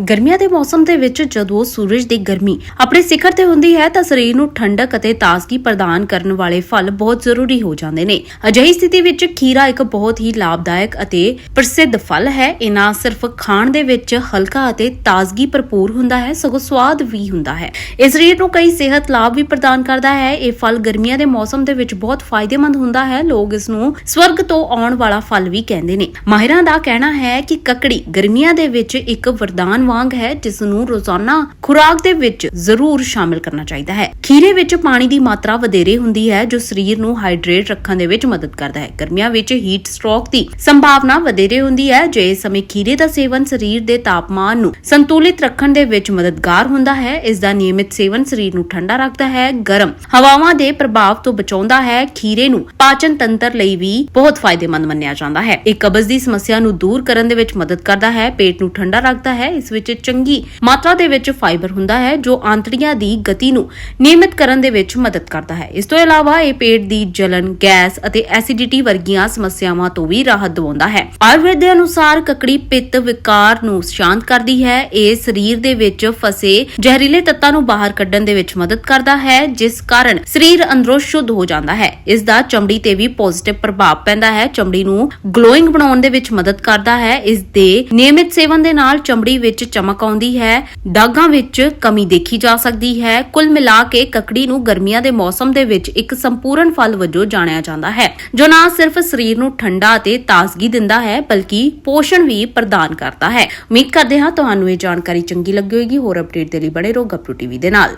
ਗਰਮੀਆਂ ਦੇ ਮੌਸਮ ਦੇ ਵਿੱਚ ਜਦੋਂ ਸੂਰਜ ਦੀ ਗਰਮੀ ਆਪਣੇ ਸਿਖਰ ਤੇ ਹੁੰਦੀ ਹੈ ਤਾਂ ਸਰੀਰ ਨੂੰ ਠੰਡਕ ਅਤੇ ਤਾਜ਼ਗੀ ਪ੍ਰਦਾਨ ਕਰਨ ਵਾਲੇ ਫਲ ਬਹੁਤ ਜ਼ਰੂਰੀ ਹੋ ਜਾਂਦੇ ਨੇ। ਅਜਿਹੀ ਸਥਿਤੀ ਵਿੱਚ ਖੀਰਾ ਇੱਕ ਬਹੁਤ ਹੀ ਲਾਭਦਾਇਕ ਅਤੇ ਪ੍ਰਸਿੱਧ ਫਲ ਹੈ। ਇਹ ਨਾ ਸਿਰਫ ਖਾਣ ਦੇ ਵਿੱਚ ਹਲਕਾ ਅਤੇ ਤਾਜ਼ਗੀ ਭਰਪੂਰ ਹੁੰਦਾ ਹੈ, ਸਗੋਂ ਸਵਾਦ ਵੀ ਹੁੰਦਾ ਹੈ। ਇਹ ਸਰੀਰ ਨੂੰ ਕਈ ਸਿਹਤ ਲਾਭ ਵੀ ਪ੍ਰਦਾਨ ਕਰਦਾ ਹੈ। ਇਹ ਫਲ ਗਰਮੀਆਂ ਦੇ ਮੌਸਮ ਦੇ ਵਿੱਚ ਬਹੁਤ ਫਾਇਦੇਮੰਦ ਹੁੰਦਾ ਹੈ। ਲੋਕ ਇਸ ਨੂੰ ਸਵਰਗ ਤੋਂ ਆਉਣ ਵਾਲਾ ਫਲ ਵੀ ਕਹਿੰਦੇ ਨੇ। ਮਾਹਿਰਾਂ ਦਾ ਕਹਿਣਾ ਹੈ ਕਿ ਕੱਕੜੀ ਗਰਮੀਆਂ ਦੇ ਵਿੱਚ ਇੱਕ ਵਰਦਾਨ ਵਾਂਗ ਹੈ, ਜਿਸ ਨੂੰ ਰੋਜ਼ਾਨਾ ਖੁਰਾਕ ਦੇ ਵਿੱਚ ਜ਼ਰੂਰ ਸ਼ਾਮਿਲ ਕਰਨਾ ਚਾਹੀਦਾ ਹੈ। ਖੀਰੇ ਵਿੱਚ ਪਾਣੀ ਦੀ ਮਾਤਰਾ ਵਧੇਰੇ ਹੁੰਦੀ ਹੈ, ਜੋ ਸਰੀਰ ਨੂੰ ਹਾਈਡਰੇਟ ਰੱਖਣ ਦੇ ਵਿੱਚ ਮਦਦ ਕਰਦਾ ਹੈ। ਗਰਮੀਆਂ ਵਿੱਚ ਹੀਟ ਸਟ੍ਰੋਕ ਦੀ ਸੰਭਾਵਨਾ ਵਧੇਰੇ ਹੁੰਦੀ ਹੈ, ਜੇ ਇਸ ਸਮੇਂ ਖੀਰੇ ਦਾ ਸੇਵਨ ਸਰੀਰ ਦੇ ਤਾਪਮਾਨ ਨੂੰ ਸੰਤੁਲਿਤ ਰੱਖਣ ਦੇ ਵਿੱਚ ਮਦਦਗਾਰ ਹੁੰਦਾ ਹੈ, ਇਸ ਦਾ ਨਿਯਮਿਤ ਸੇਵਨ ਸਰੀਰ ਨੂੰ ਠੰਡਾ ਰੱਖਦਾ ਹੈ, ਗਰਮ ਹਵਾਵਾਂ ਦੇ ਪ੍ਰਭਾਵ ਤੋਂ ਬਚਾਉਂਦਾ ਹੈ, ਖੀਰੇ ਨੂੰ ਪਾਚਨ ਤੰਤਰ ਲਈ ਵੀ ਬਹੁਤ ਫਾਇਦੇਮੰਦ ਮੰਨਿਆ ਜਾਂਦਾ ਹੈ। ਇਹ ਕਬਜ਼ ਦੀ ਸਮੱਸਿਆ ਨੂੰ ਦੂਰ ਕਰਨ ਦੇ ਵਿੱਚ ਮਦਦ ਕਰਦਾ ਹੈ, ਪੇਟ ਨੂੰ ਠੰਡਾ ਰੱਖਦਾ ਹੈ, ਇਸ ਵਿੱਚ ਚੰਗੀ ਮਾਤਰਾ ਦੇ ਵਿੱਚ ਫਾਈਬਰ ਹੁੰਦਾ ਹੈ, ਜੋ ਆਂਤੜੀਆਂ ਦੀ ਗਤੀ ਨੂੰ ਨਿਯਮਿਤ ਕਰਨ ਦੇ ਵਿੱਚ ਮਦਦ ਕਰਦਾ ਹੈ। ਇਸ ਤੋਂ ਇਲਾਵਾ ਇਹ ਪੇਟ ਦੀ ਜਲਨ ਗੈਸ ਅਤੇ ਐਸਿਡਿਟੀ ਵਰਗੀਆਂ ਸਮੱਸਿਆਵਾਂ ਤੋਂ ਵੀ ਰਾਹਤ ਦਿਵਾਉਂਦਾ ਹੈ। ਆਯੁਰਵੇਦ ਦੇ ਅਨੁਸਾਰ ਕੱਕੜੀ ਪਿੱਤ ਵਿਕਾਰ ਨੂੰ ਸ਼ਾਂਤ ਕਰਦੀ ਹੈ। ਇਹ ਸਰੀਰ ਦੇ ਵਿੱਚ ਫਸੇ ਜ਼ਹਿਰੀਲੇ ਤੱਤਾਂ ਨੂੰ ਬਾਹਰ ਕੱਢਣ ਦੇ ਵਿੱਚ ਮਦਦ ਕਰਦਾ ਹੈ, ਜਿਸ ਕਾਰਨ ਸਰੀਰ ਅੰਦਰੋਂ ਸ਼ੁੱਧ ਹੋ ਜਾਂਦਾ ਹੈ। ਇਸ ਦਾ ਚਮੜੀ ਤੇ ਵੀ ਪੋਜ਼ਿਟਿਵ ਪ੍ਰਭਾਵ ਪੈਂਦਾ ਹੈ। ਚਮੜੀ ਨੂੰ ਗਲੋਇੰਗ ਬਣਾਉਣ ਦੇ ਵਿੱਚ ਮਦਦ ਕਰਦਾ ਹੈ। ਇਸ ਦੇ ਨਿਯਮਿਤ ਸੇਵਨ ਦੇ ਨਾਲ ਚਮੜੀ ਵਿੱਚ ਚਮਕ ਆਉਂਦੀ ਹੈ। ਦਾਗਾਂ ਵਿੱਚ ਕਮੀ ਦੇਖੀ ਜਾ ਸਕਦੀ ਹੈ। ਕੁੱਲ ਮਿਲਾ ਕੇ ਕੱਕੜੀ ਨੂੰ ਗਰਮੀਆਂ ਦੇ ਮੌਸਮ ਦੇ ਵਿੱਚ ਇੱਕ ਸੰਪੂਰਨ ਫਲ ਵਜੋਂ ਜਾਣਿਆ ਜਾਂਦਾ ਹੈ। ਜੋ ਨਾ ਸਿਰਫ ਸਰੀਰ ਨੂੰ ਠੰਡਾ ਅਤੇ ਤਾਜ਼ਗੀ ਦਿੰਦਾ ਹੈ, ਬਲਕਿ ਪੋਸ਼ਣ ਵੀ ਪ੍ਰਦਾਨ ਕਰਦਾ ਹੈ। ਉਮੀਦ ਕਰਦੇ ਹਾਂ ਤੁਹਾਨੂੰ ਇਹ ਜਾਣਕਾਰੀ ਚੰਗੀ ਲੱਗੀ ਹੋਵੇਗੀ। ਹੋਰ ਅਪਡੇਟ ਦੇ ਲਈ ਬਣੇ ਰਹੋ ਗੱਪਰੂ ਟੀਵੀ ਦੇ ਨਾਲ।